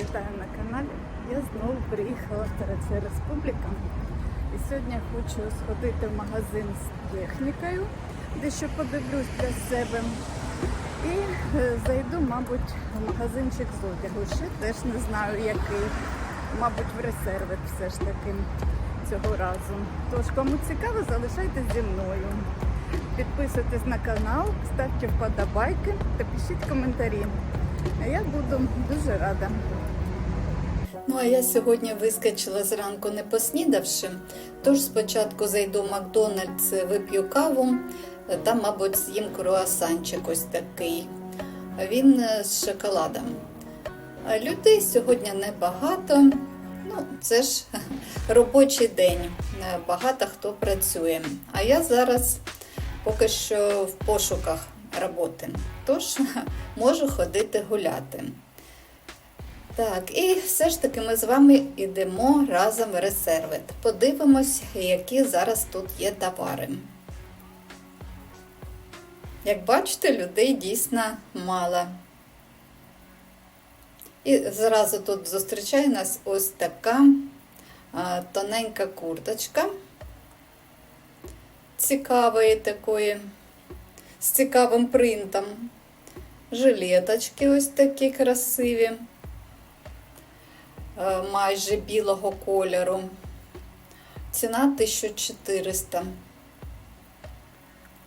вітаю на каналі. Я знову приїхала в Тарація Республіка. І сьогодні хочу сходити в магазин з технікою, дещо подивлюсь для себе. І е, зайду, мабуть, в магазинчик з одягу. Ще теж не знаю який. Мабуть, в ресервет все ж таки цього разу. Тож, кому цікаво, залишайтесь зі мною. Підписуйтесь на канал, ставте вподобайки та пишіть коментарі. А я буду дуже рада. Ну а я сьогодні вискочила зранку не поснідавши, тож спочатку зайду в Макдональдс, вип'ю каву, там, мабуть, з'їм круасанчик ось такий. Він е, з шоколадом. Людей сьогодні небагато. Ну, це ж робочий день. Е, Багато хто працює. А я зараз поки що в пошуках роботи. Тож можу ходити гуляти. Так, і все ж таки ми з вами йдемо разом в ресервет. Подивимось, які зараз тут є товари. Як бачите, людей дійсно мало. І зразу тут зустрічає нас ось така тоненька курточка. Цікавої такої, з цікавим принтом. Жилеточки ось такі красиві е, майже білого кольору. Ціна 1400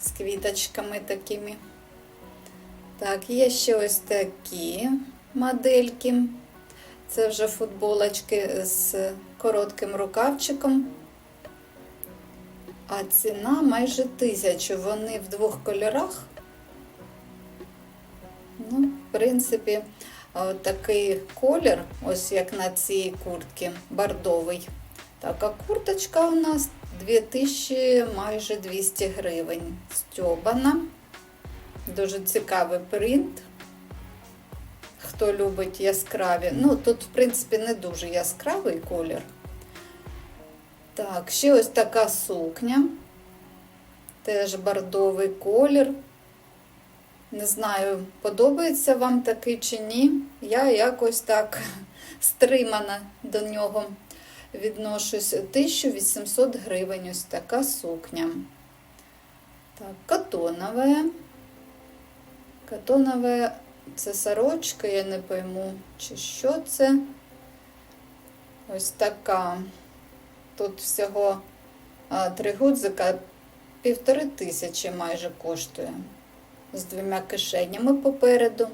з квіточками такими. Так, є ще ось такі модельки. Це вже футболочки з коротким рукавчиком. А ціна майже тисячу. Вони в двох кольорах. Ну, в принципі, такий колір, ось як на цій куртці, бордовий. Так, а курточка у нас 2000 майже 200 гривень. Стьобана. Дуже цікавий принт. Хто любить яскраві. Ну, тут, в принципі, не дуже яскравий колір. Так, ще ось така сукня. Теж бордовий колір. Не знаю, подобається вам такий чи ні. Я якось так стримана до нього відношусь. 1800 гривень ось така сукня. Так, катонове. Катонове це сорочка, я не пойму, чи що це. Ось така. Тут всього три гудзика, півтори тисячі майже коштує з двома кишенями попереду.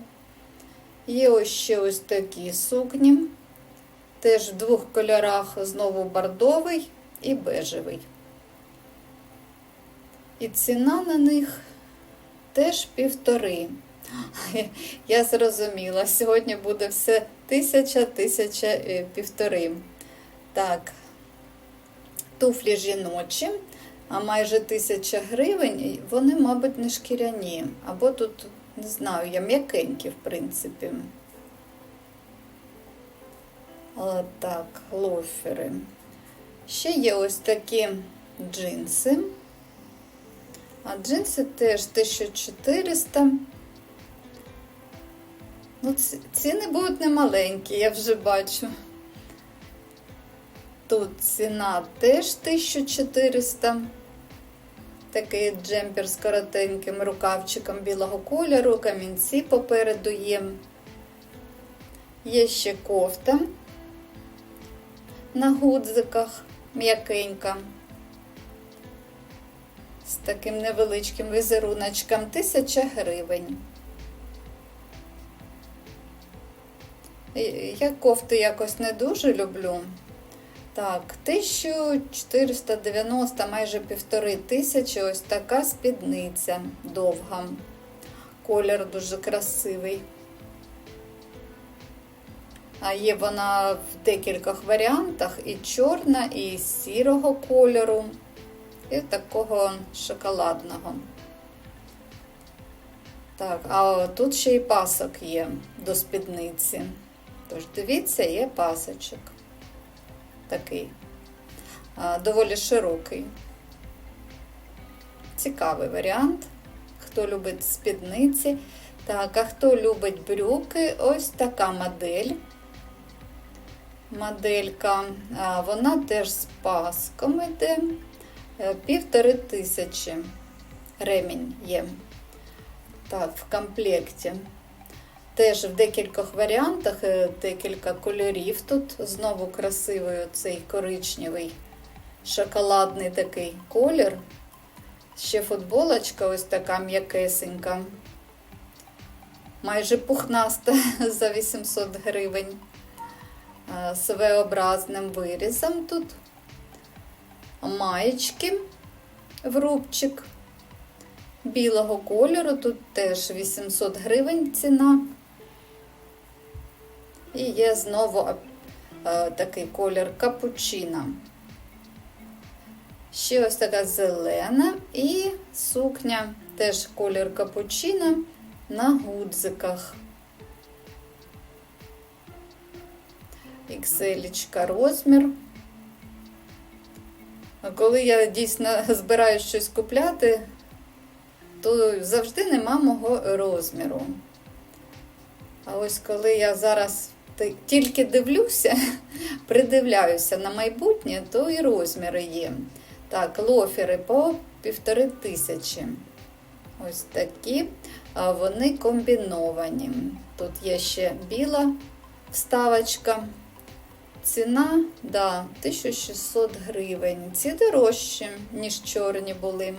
Є ось ще ось такі сукні. Теж в двох кольорах знову бордовий і бежевий. І ціна на них теж півтори. Я зрозуміла, сьогодні буде все тисяча, тисяча, е, півтори. Так, туфлі жіночі а майже тисяча гривень, вони, мабуть, не шкіряні. Або тут, не знаю, я м'якенькі, в принципі. Але так, лофери. Ще є ось такі джинси. А джинси теж 1400. Ну, ціни будуть немаленькі, я вже бачу. Тут ціна теж 1400. Такий джемпер з коротеньким рукавчиком білого кольору, камінці попереду є. Є ще кофта на гудзиках м'якенька. З таким невеличким візеруночком 1000 гривень. Я кофти якось не дуже люблю. Так, 1490, майже півтори тисячі, ось така спідниця довга. Колір дуже красивий. А є вона в декількох варіантах: і чорна, і сірого кольору, і такого шоколадного. Так, а тут ще і пасок є до спідниці. Тож, дивіться, є пасочок такий доволі широкий. Цікавий варіант. Хто любить спідниці. Так, а хто любить брюки, ось така модель. моделька. Вона теж з паском йде. Е, Півтори тисячі ремінь є. Так, в комплекті. Теж в декількох варіантах, е, декілька кольорів. Тут знову красивий цей коричневий шоколадний такий колір. Ще футболочка ось така м'якесенька. Майже пухнаста за 800 гривень. Е, З V-образним вирізом тут. Маєчки в рубчик білого кольору. Тут теж 800 гривень ціна. І є знову е, такий колір капучино. Ще ось така зелена і сукня, теж колір капучино на гудзиках. XL розмір. Коли я дійсно збираюсь щось купляти, то завжди нема мого розміру. А ось коли я зараз тільки дивлюся, придивляюся на майбутнє, то і розміри є. Так, лофери по півтори тисячі. Ось такі. Вони комбіновані. Тут є ще біла вставочка. Ціна, да, 1600 гривень. Ці дорожчі, ніж чорні були.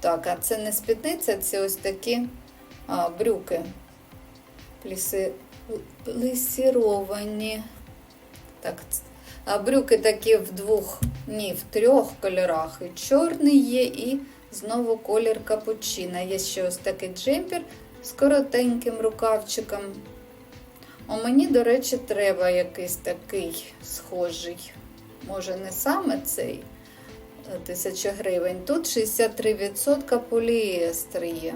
Так, а це не спідниця, це ось такі а, брюки. Пліси... Плісіровані. Так, брюки такі в двох, ні, в трьох кольорах. І чорний є, і знову колір капучино. Є ще ось такий джемпер з коротеньким рукавчиком. А мені, до речі, треба якийсь такий схожий. Може, не саме цей е, 1000 гривень. Тут 63% поліестер є.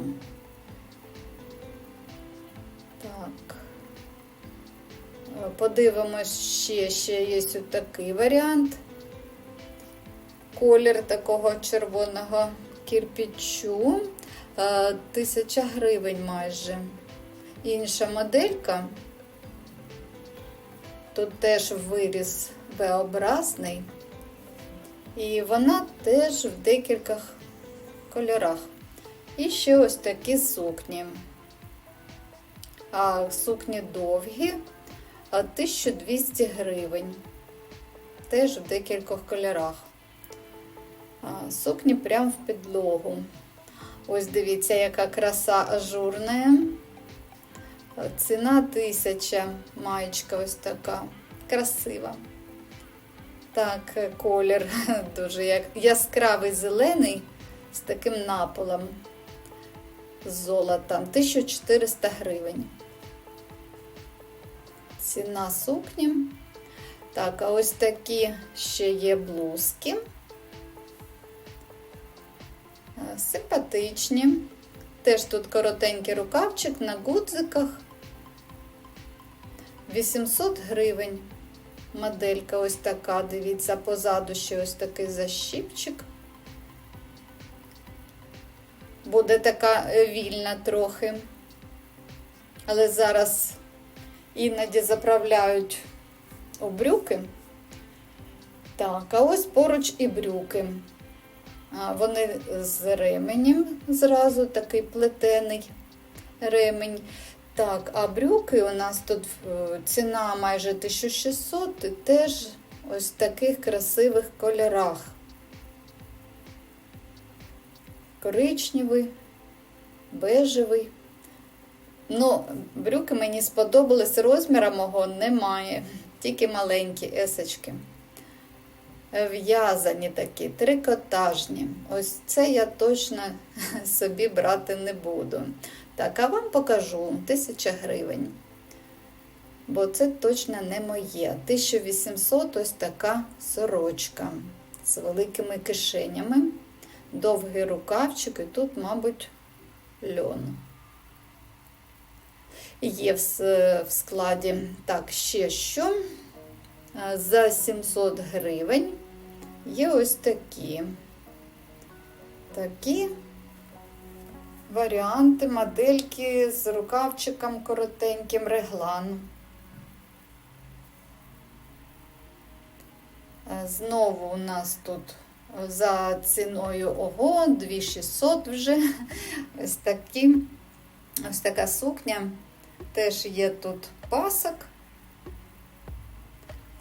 Так. Подивимось ще, ще є такий варіант. Колір такого червоного кирпічу. Е, Тисяча гривень майже. Інша моделька. Тут теж виріз V-образний. І вона теж в декількох кольорах. І ще ось такі сукні. А сукні довгі, 1200 гривень. Теж в декількох кольорах. Сукні прямо в підлогу. Ось дивіться, яка краса ажурна. Ціна тисяча, маєчка ось така. Красива. Так, колір дуже яскравий зелений з таким наполом золота. 1400 гривень. Ціна сукні. Так, а ось такі ще є блузки. Е, Симпатичні. Теж тут коротенький рукавчик на гудзиках. 800 гривень. Моделька ось така, дивіться, позаду ще ось такий защіпчик. Буде така е, вільна трохи. Але зараз іноді заправляють у брюки. Так, а ось поруч і брюки. Вони з ременем зразу такий плетений ремень. Так, а брюки у нас тут е, ціна майже 1600 і теж ось в таких красивих кольорах. Коричневий, бежевий. Ну, брюки мені сподобались, розміра мого немає, тільки маленькі есочки. В'язані такі, трикотажні. Ось це я точно собі брати не буду. Так, а вам покажу 1000 гривень. Бо це точно не моє. 1800 ось така сорочка з великими кишенями. Довгий рукавчик, і тут, мабуть, льон. Є в, складі. Так, ще що? За 700 гривень є ось такі. Такі варіанти, модельки з рукавчиком коротеньким реглан. Е, Знову у нас тут за ціною ого, 2600 вже. Ось такі, ось така сукня. Теж є тут пасок.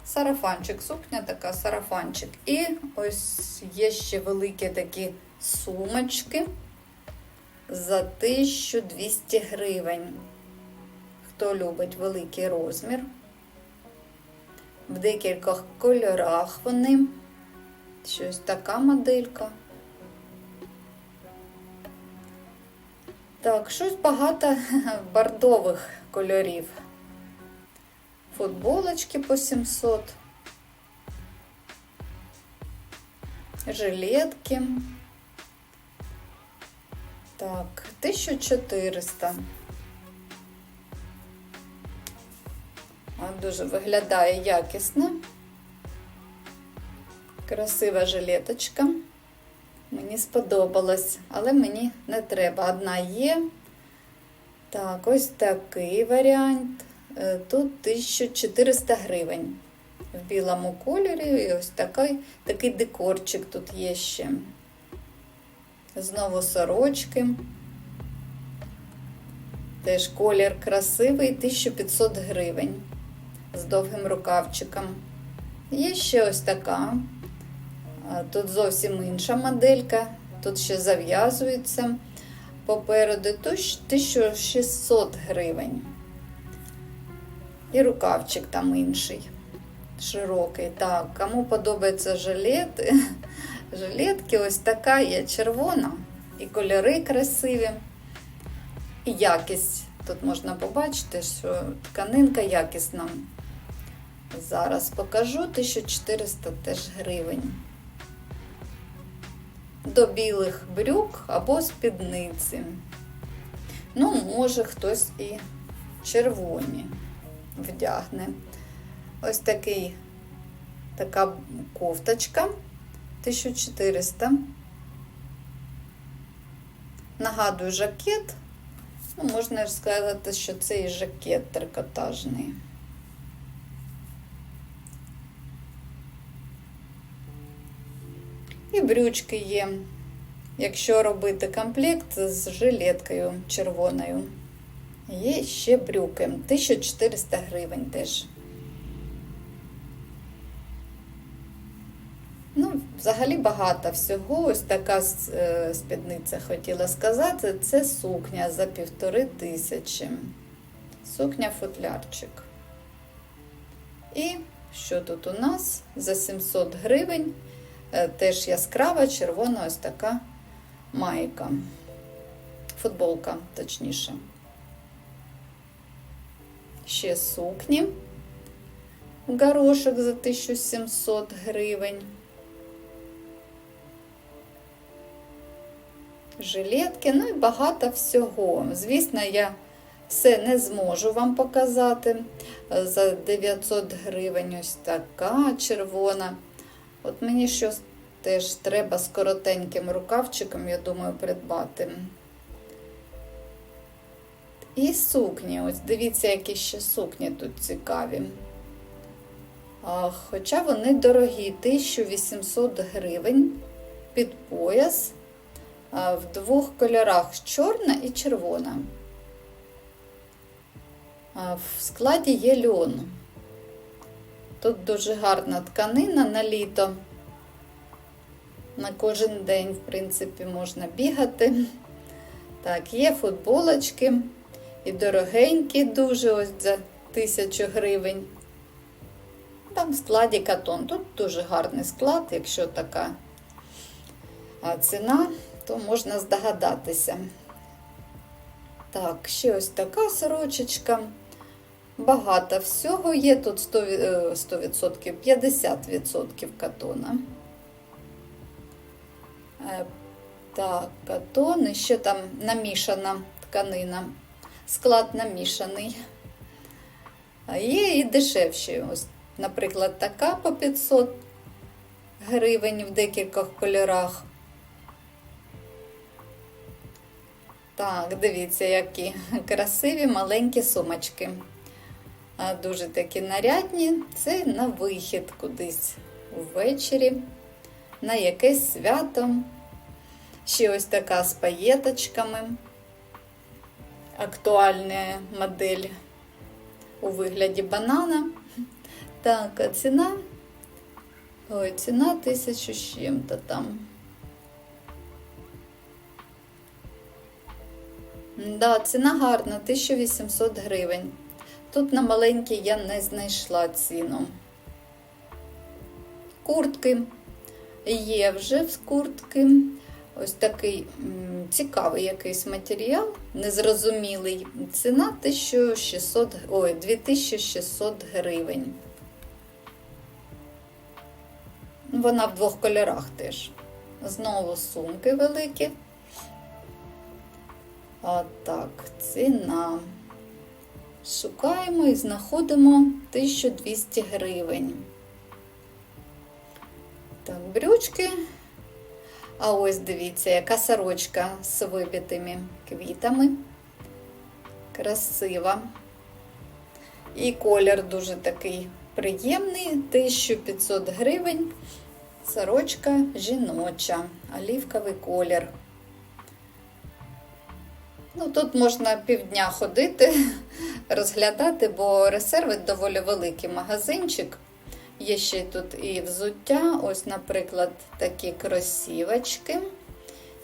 Сарафанчик, сукня така, сарафанчик. І ось є ще великі такі сумочки за 1200 гривень. Хто любить великий розмір. В декількох кольорах вони. Щось така моделька. Так, щось багато бордових кольорів. Футболочки по 700. Жилетки. Так, 1400. А, Дуже виглядає якісно. Красива жилеточка. Мені сподобалось, але мені не треба. Одна є. Так, ось такий варіант. Е, Тут 1400 гривень в білому кольорі. І ось такий, такий декорчик тут є ще. Знову сорочки. Теж колір красивий, 1500 гривень з довгим рукавчиком. Є ще ось така. Тут зовсім інша моделька. Тут ще зав'язується попереду. Тут 1600 гривень. І рукавчик там інший, широкий. Так, кому подобаються жилети, жилетки ось така є червона. І кольори красиві, і якість. Тут можна побачити, що тканинка якісна. Зараз покажу 1400 теж гривень. До білих брюк або спідниці. Ну, може, хтось і червоні вдягне. Ось такий, така кофточка 1400. Нагадую, жакет. Ну, можна сказати, що це і жакет трикотажний. І брючки є, якщо робити комплект з жилеткою червоною. Є ще брюки. 1400 гривень теж. Ну, взагалі багато всього. Ось така е, спідниця хотіла сказати. Це сукня за півтори тисячі. Сукня футлярчик. І що тут у нас? За 700 гривень. Е, Теж яскрава, червона ось така майка. Футболка, точніше. Ще сукні. Горошок за 1700 гривень. Жилетки, ну і багато всього. Звісно, я все не зможу вам показати. За 900 гривень ось така червона. От мені щось теж треба з коротеньким рукавчиком, я думаю, придбати. І сукні. Ось дивіться, які ще сукні тут цікаві. Хоча вони дорогі, 1800 гривень під пояс в двох кольорах чорна і червона. В складі є льон. Тут дуже гарна тканина на літо. На кожен день, в принципі, можна бігати. Так, є футболочки. І дорогенькі дуже ось за тисячу гривень. Там в складі катон. Тут дуже гарний склад, якщо така ціна, то можна здогадатися. Так, ще ось така сорочечка. Багато всього є. Тут 100%, 100% 50% катона. Е, Так, катон, і ще там намішана тканина. Склад намішаний. Є і дешевші. Ось, наприклад, така по 500 гривень в декількох кольорах. Так, дивіться, які красиві маленькі сумочки. Дуже такі нарядні. Це на вихід кудись ввечері на якесь свято. Ще ось така з паєточками. Актуальна модель у вигляді банана. Так, а ціна. Ой, ціна тисячу з чим-то там. Да, ціна гарна, 1800 гривень. Тут на маленькій я не знайшла ціну. Куртки. Є вже в куртки. Ось такий цікавий якийсь матеріал, незрозумілий. Ціна 1600, ой, 2600 гривень. Вона в двох кольорах теж. Знову сумки великі. А так, ціна. Шукаємо і знаходимо 1200 гривень. Так, брючки. А ось дивіться, яка сорочка з вибитими квітами. Красива. І колір дуже такий приємний. 1500 гривень. Сорочка жіноча, олівковий колір. Ну, тут можна півдня ходити, розглядати, бо резерви доволі великий магазинчик. Є ще тут і взуття, ось, наприклад, такі кросівочки.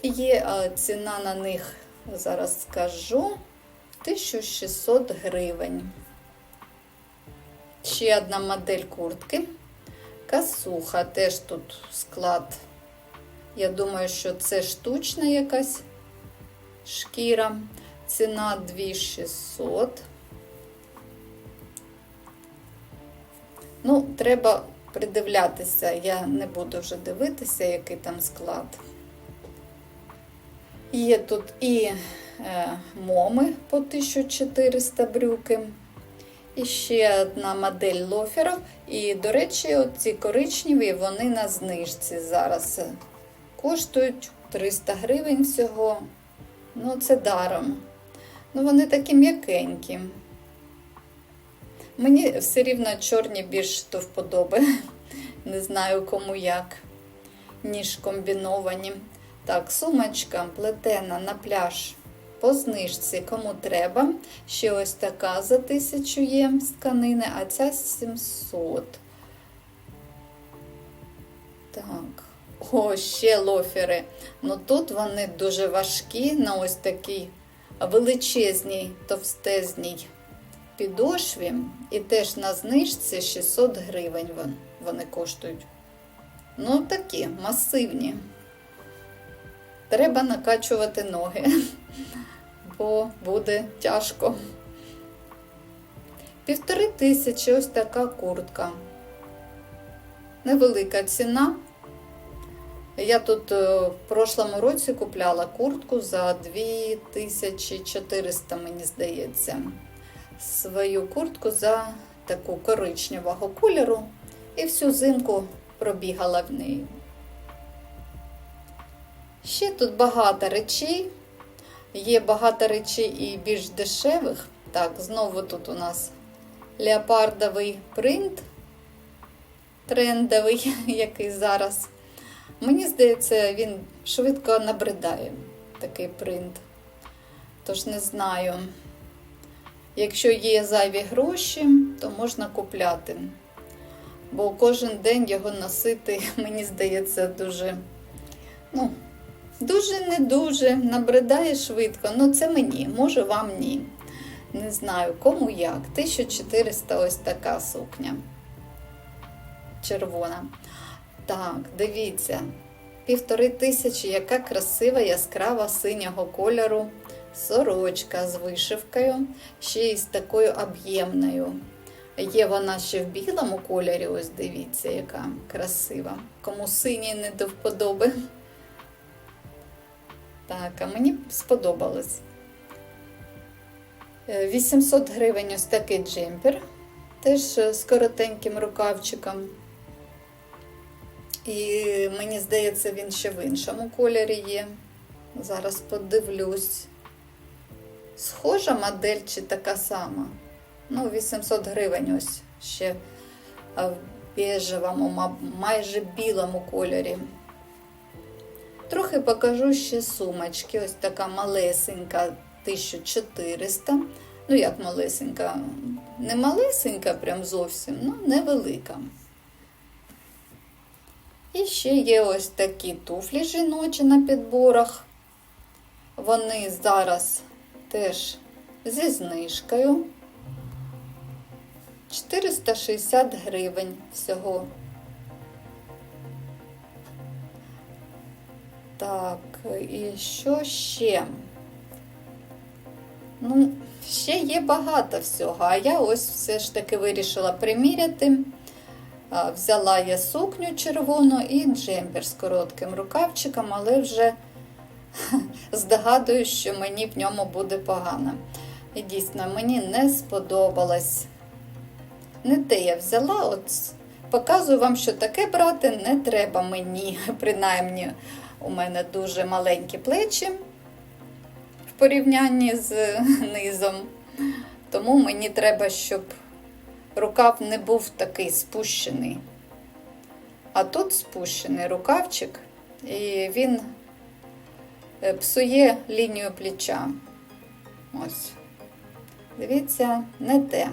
Є ціна на них, зараз скажу, 1600 гривень. Ще одна модель куртки. Касуха, теж тут склад. Я думаю, що це штучна якась шкіра. Ціна 2600. Ну, треба придивлятися, я не буду вже дивитися, який там склад. Є тут і е, моми по 1400 брюки. І ще одна модель лоферів. І, до речі, ці коричневі, вони на знижці зараз коштують 300 гривень всього. Ну, це даром. Ну, вони такі м'якенькі. Мені все рівно чорні більш до вподоби. Не знаю кому як, ніж комбіновані. Так, сумочка плетена на пляж по знижці, кому треба. Ще ось така за 1000 є з тканини, а ця 700. Так. О, ще лофери. Ну тут вони дуже важкі на ось такій величезній, товстезній підошві. І теж на знижці 600 гривень вони коштують. Ну, такі масивні. Треба накачувати ноги, бо буде тяжко. Півтори тисячі ось така куртка. Невелика ціна. Я тут е, в прошлому році купляла куртку за 2400, мені здається. Свою куртку за таку коричневого кольору і всю зимку пробігала в неї. Ще тут багато речей. Є багато речей і більш дешевих. Так, знову тут у нас леопардовий принт, трендовий, який зараз. Мені здається, він швидко набридає такий принт. Тож не знаю. Якщо є зайві гроші, то можна купляти. Бо кожен день його носити, мені здається, дуже, ну, дуже не дуже, набридає швидко. Ну, це мені, може вам ні. Не знаю, кому як. 1400 ось така сукня. Червона. Так, дивіться. Півтори тисячі, яка красива, яскрава синього кольору сорочка з вишивкою, ще й з такою об'ємною. Є вона ще в білому кольорі, ось дивіться, яка красива. Кому синій не до вподоби. Так, а мені сподобалось. Е, 800 гривень ось такий джемпер, теж е, з коротеньким рукавчиком. І мені здається, він ще в іншому кольорі є. Зараз подивлюсь. Схожа модель чи така сама. Ну, 800 гривень ось ще в бежевому, ма- майже білому кольорі. Трохи покажу ще сумочки. Ось така малесенька 1400. Ну, як малесенька, не малесенька, прям зовсім, ну невелика. І ще є ось такі туфлі жіночі на підборах. Вони зараз теж зі знижкою. 460 гривень всього. Так, і що ще? Ну, ще є багато всього, а я ось все ж таки вирішила приміряти. Взяла я сукню червону і джемпер з коротким рукавчиком, але вже здогадуюсь, що мені в ньому буде погано. І дійсно, мені не сподобалось. Не те я взяла, от показую вам, що таке брати не треба мені. Принаймні, у мене дуже маленькі плечі в порівнянні з низом. Тому мені треба, щоб рукав не був такий спущений. А тут спущений рукавчик, і він е, псує лінію плеча. Ось. Дивіться, не те.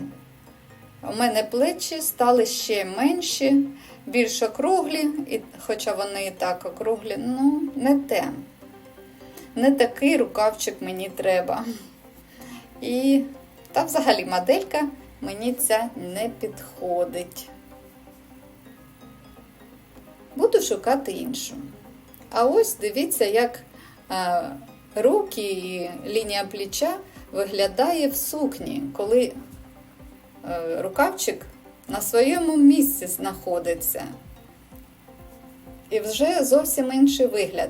У мене плечі стали ще менші, більш округлі, і, хоча вони і так округлі, ну, не те. Не такий рукавчик мені треба. І та взагалі моделька мені ця не підходить. Буду шукати іншу. А ось дивіться, як а, руки і лінія плеча виглядає в сукні, коли е, рукавчик на своєму місці знаходиться. І вже зовсім інший вигляд.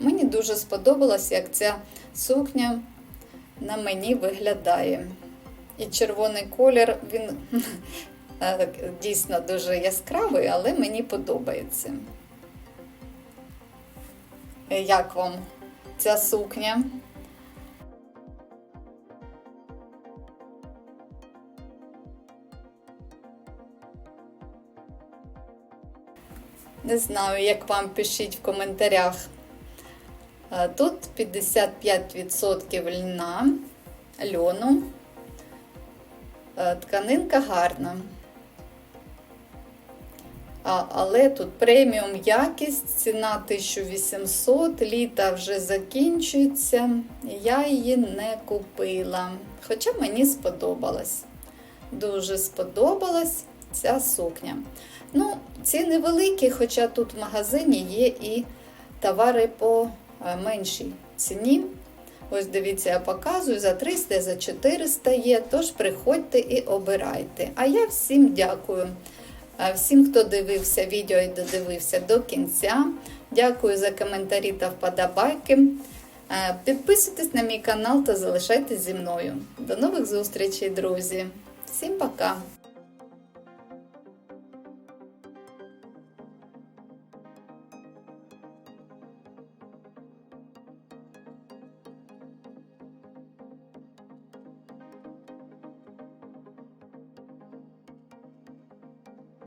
Мені дуже сподобалось, як ця сукня на мені виглядає. І червоний колір, він е, дійсно дуже яскравий, але мені подобається. Як вам ця сукня? Не знаю, як вам пишіть в коментарях. Е, Тут 55% льна, льону. Е, Тканинка гарна. А, але тут преміум якість, ціна 1800, літа вже закінчується. Я її не купила. Хоча мені сподобалась. Дуже сподобалась ця сукня. Ну, ціни великі, хоча тут в магазині є і товари по е, меншій ціні. Ось дивіться, я показую за 300, за 400 є, тож приходьте і обирайте. А я всім дякую. Всім, хто дивився відео і додивився до кінця. Дякую за коментарі та вподобайки. Підписуйтесь на мій канал та залишайтесь зі мною. До нових зустрічей, друзі! Всім пока!